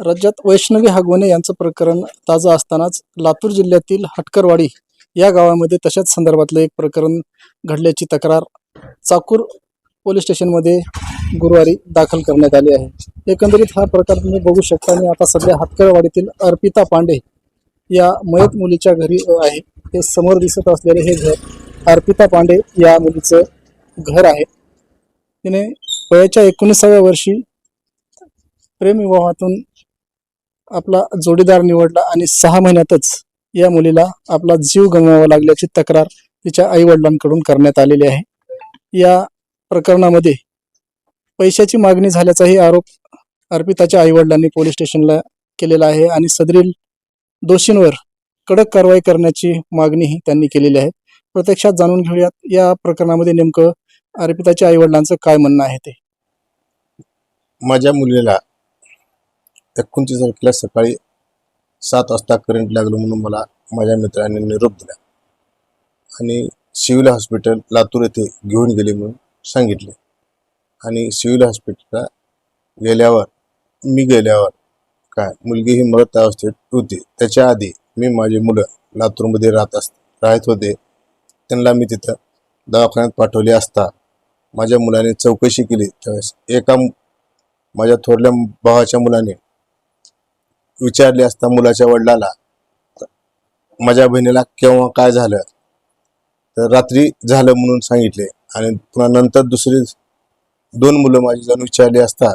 राज्यात वैष्णवी हागवणे यांचं प्रकरण ताजं असतानाच लातूर जिल्ह्यातील हटकरवाडी या गावामध्ये तशाच संदर्भातलं एक प्रकरण घडल्याची तक्रार चाकूर पोलीस स्टेशनमध्ये गुरुवारी दाखल करण्यात आली आहे. एकंदरीत हा प्रकार तुम्ही बघू शकता आणि आता सध्या हटकरवाडीतील अर्पिता पांडे या मयत मुलीच्या घरी आहे. हे समोर दिसत असलेले हे घर अर्पिता पांडे या मुलीचं घर आहे. तिने वयाच्या एकोणीसाव्या वर्षी प्रेमविवाहातून आपला जोडीदार निवडला आणि सहा महिन्यातच या मुलीला आपला जीव गमवावा लागल्याची तक्रार तिच्या आई वडिलांकडून करण्यात आलेली आहे. या प्रकरणामध्ये पैशाची मागणी झाल्याचाही आरोप अर्पिताच्या आई वडिलांनी पोलीस स्टेशनला केलेला आहे आणि सदरील दोषींवर कडक कारवाई करण्याची मागणीही त्यांनी केलेली आहे. प्रत्यक्षात जाणून घेऊयात या प्रकरणामध्ये नेमकं अर्पिताच्या आई वडिलांचं काय म्हणणं आहे ते. माझ्या मुलीला एकोणतीस तारखेला सकाळी सात वाजता करंट लागलं म्हणून मला माझ्या मित्राने निरोप दिला. आणि सिव्हिल हॉस्पिटल लातूर येथे घेऊन गेले म्हणून सांगितले. आणि सिव्हिल हॉस्पिटलला गेल्यावर मी गेल्यावर काय मुलगी ही मृत अवस्थेत होती. त्याच्या आधी मी माझे मुलं लातूरमध्ये राहत अस राहत होते. त्यांना मी तिथं दवाखान्यात पाठवले असता माझ्या मुलाने चौकशी केली. त्यावेळेस एका माझ्या थोरल्या भावाच्या मुलाने विचारले असता मुलाच्या वडिलाला माझ्या बहिणीला केव्हा काय झालं? तर रात्री झालं म्हणून सांगितले. आणि पुन्हा नंतर दुसरी दोन मुलं माझी जाऊन विचारली असता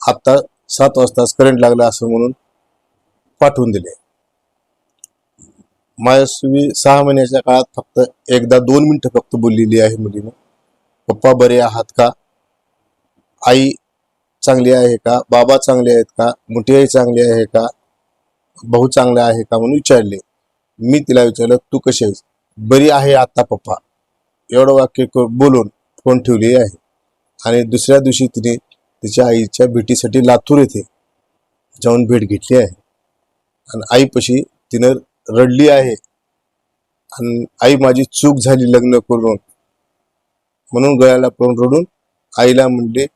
आत्ता सात वाजताच करंट लागला असं म्हणून पाठवून दिले. माझ्याशी सहा महिन्याच्या काळात फक्त एकदा दोन मिनिटं फक्त बोललेली आहे मुलीने. पप्पा बरे आहात का? आई चांगली आहे का? बाबा चांगले आहेत का? मोठी आई चांगली आहे का? भाऊ चांगला आहे का म्हणून विचारले. मी तिला विचारलं तू कशी आहेस? बरी आहे आत्ता पप्पा. एवढं वाक्य क- बोलून फोन ठेवली आहे. आणि दुसऱ्या दिवशी तिने तिच्या आईच्या भेटीसाठी लातूर येथे जाऊन भेट घेतली आहे. आणि आईपाशी तिनं रडली आहे. आणि आई माझी चूक झाली लग्न करून. म्हणून गळ्याला पळून रडून आईला म्हणले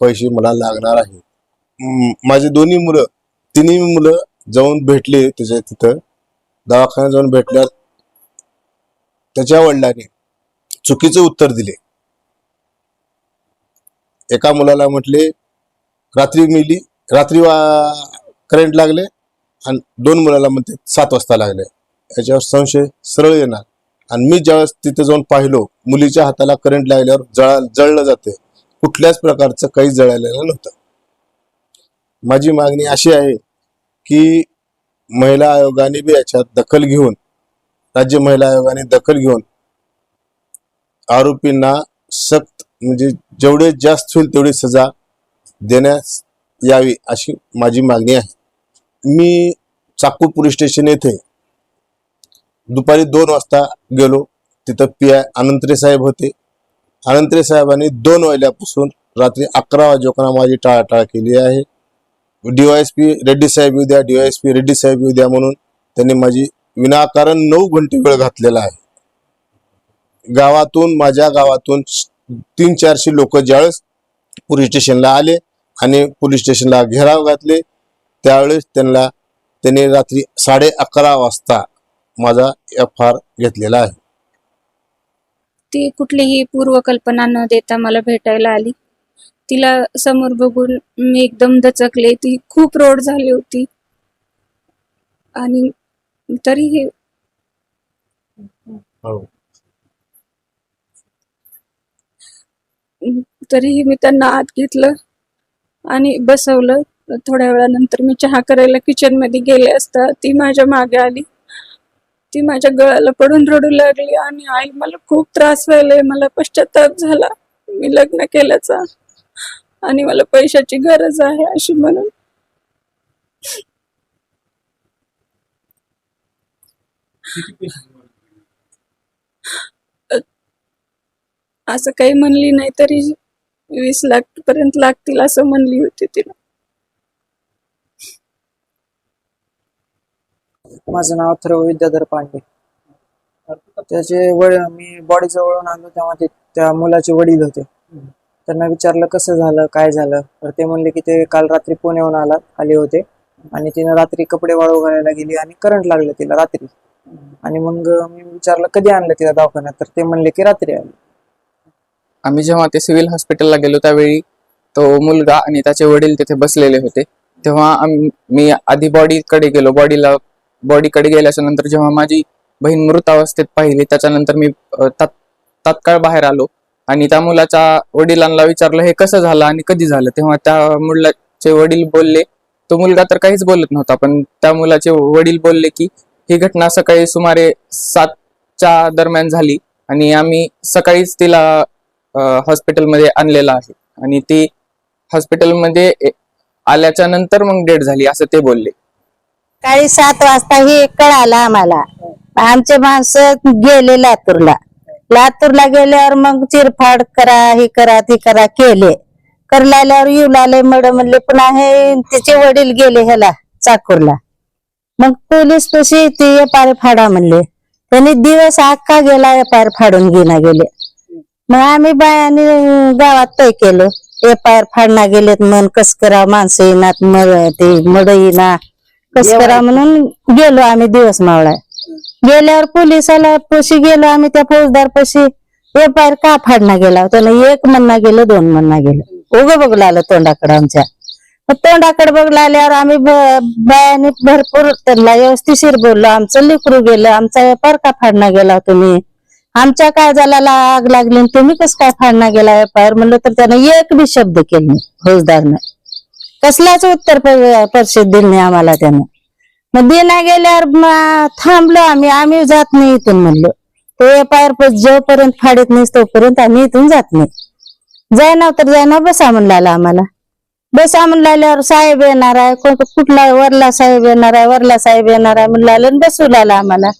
पैसे मला लागणार आहे माझे दोन्ही मुलं तिन्ही मुलं जाऊन भेटले त्याच्या तिथं. दवाखान्यात जाऊन भेटल्यावर त्याच्या वडिलांनी चुकीचं उत्तर दिले. एका मुलाला म्हटले रात्री मिली रात्री वा करंट लागले आणि दोन मुलाला म्हणते सात वाजता लागले. याच्यावर संशय सरळ येणार. आणि मी ज्यावेळेस तिथे जाऊन पाहिलो मुलीच्या हाताला करंट लागल्यावर जळा जळलं जाते. कुठल्याच प्रकारचं काही जळालेलं नव्हतं. माझी मागणी अशी आहे की महिला आयोगाने बी याच्यात दखल घेऊन राज्य महिला आयोगाने दखल घेऊन आरोपींना सक्त म्हणजे जेवढे जास्त होईल तेवढी सजा देण्यास यावी अशी माझी मागणी आहे. मी चाकूर पोलीस स्टेशन येथे दुपारी दोन वाजता गेलो. तिथं पी आय अनंतरे साहेब होते. अनंतरे साहेबांनी दोन वाजल्यापासून रात्री अकरा वाजेपर्यंत माझी टाळाटाळ केली आहे. डीवायएसपी रेड्डी साहेब येऊ द्या डीवायएसपी रेड्डी साहेब येऊ द्या म्हणून त्यांनी माझी विनाकारण नऊ घंटे वेळ घातलेला आहे. गावातून माझ्या गावातून तीन चारशे लोक ज्यावेळेस पोलीस स्टेशनला आले आणि पोलीस स्टेशनला घेराव घातले त्यावेळेस त्यांना त्यांनी रात्री साडे अकरा वाजता माझा एफ आर घेतलेला आहे. ती कुठलीही पूर्वकल्पना न देता मला भेटायला आली. तिला समोर बघून मी एकदम दचकले. ती खूप रोड झाली होती. आणि तरीही तरीही मी त्यांना आत घेतलं आणि बसवलं. थोड्या वेळानंतर मी चहा करायला किचनमध्ये गेले असता ती माझ्या मागे आली. ती माझ्या गळ्याला पडून रडू लागली आणि आई मला खूप त्रास व्हायलाय. मला पश्चाताप झाला. मी लग्न केल्याचा. आणि मला पैशाची गरज आहे अशी म्हणून. असं काही म्हणली नाही तरी वीस लाख पर्यंत लागतील असं म्हणली होती तिला माझं नाव अथर्व विद्याधर पांडे. त्याचे वड मी बॉडी जवळून आलो तेव्हा ते त्या मुलाचे वडील होते. त्यांना विचारलं कसं झालं काय झालं? तर ते म्हणले की ते काल रात्री पुण्याहून आला आले होते. आणि तिनं रात्री कपडे वाळू घालायला गेली आणि करंट लागलं तिला रात्री. आणि मग मी विचारलं कधी आणलं तिला दवाखान्यात? तर ते म्हणले की रात्री आले आम्ही जेव्हा ते सिव्हिल हॉस्पिटलला गेलो त्यावेळी तो मुलगा आणि त्याचे वडील तिथे बसलेले होते. तेव्हा मी आधी बॉडीकडे गेलो. बॉडीला बॉडीकडे गेल्याच्यानंतर जेव्हा माझी बहीण मृत अवस्थेत पाहिली त्याच्यानंतर मी तात- तात्काळ बाहेर आलो. आणि त्या मुलाच्या वडिलांना विचारलं हे कसं झालं आणि कधी झालं? तेव्हा त्या मुलाचे वडील बोलले तो मुलगा तर काहीच बोलत नव्हता पण त्या मुलाचे वडील बोलले की ही घटना सकाळी सुमारे सातच्या दरम्यान झाली आणि आम्ही सकाळीच तिला हॉस्पिटलमध्ये आणलेला आहे. आणि ती हॉस्पिटलमध्ये आल्याच्यानंतर मग डेट झाली असं ते बोलले. सकाळी सात वाजता हे कळालं आम्हाला. आमचे माणसं गेले लातूरला. लातूरला गेल्यावर मग चिरफाड करा हे करा ते करा केले. करल्यावर येऊ लागले मड म्हणले पुन्हा हे तिचे वडील गेले ह्याला चाकूरला. मग पोलीस कशी ते एपार फाडा म्हणले. त्यांनी दिवस अख्खा गेला एपार फाडून घेणा गेले. मग आम्ही बायाने गावात तय केलं. एपायर फाडना गेलेत मन कस करा माणसं येणार मड येणार कस करा म्हणून गेलो आम्ही दिवस मावळा गेल्यावर पोलिसाला पशी गेलो आम्ही त्या फौजदार पशी एपायर का फाडना गेला? त्याला एक म्हणणं गेलं दोन म्हणणं गेलं. उगं बघलं आलं तोंडाकडे आमच्या. तोंडाकडे बघला आल्यावर आम्ही बायाने भरपूर त्यांना व्यवस्थिशीर बोललो आमचं लिकरू गेलं आमचा व्यापार का फाडना गेला हो तुम्ही? आमच्या काळजाला आग लागली आणि तुम्ही कस काय फाडणा गेला व्यापार म्हणलं तर त्यानं एक बी शब्द केले फौजदारनं. कसलाच उत्तर परिषद दिली नाही आम्हाला त्यानं. मग दिना गेल्यावर मग थांबलो आम्ही आम्ही जात नाही इथून म्हणलो. तो व्यापार जोपर्यंत फाडत नाही तोपर्यंत आम्ही इथून जात नाही. जायना तर जायना बसा म्हणला आम्हाला. बसा म्हणल्यावर साहेब येणार आहे कोण कुठला वरला साहेब येणार आहे वरला साहेब येणार आहे म्हणला बसू लागला आम्हाला.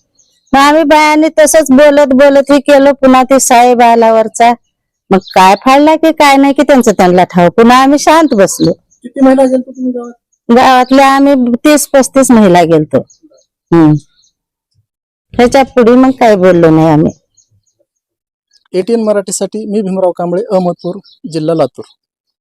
मग आम्ही बायाने तसंच बोलत बोलत हे केलं पुन्हा ते साहेब आला वरचा मग काय फाडला की काय नाही की त्यांचं त्यांना ठाव पुन्हा आम्ही शांत बसलो. किती महिला गावातल्या आम्ही तीस पस्तीस महिला गेलतो. हम्म. त्याच्या पुढे मग काय बोललो नाही आम्ही. एटीएन मराठीसाठी मी भीमराव कांबळे अहमदपूर जिल्हा लातूर.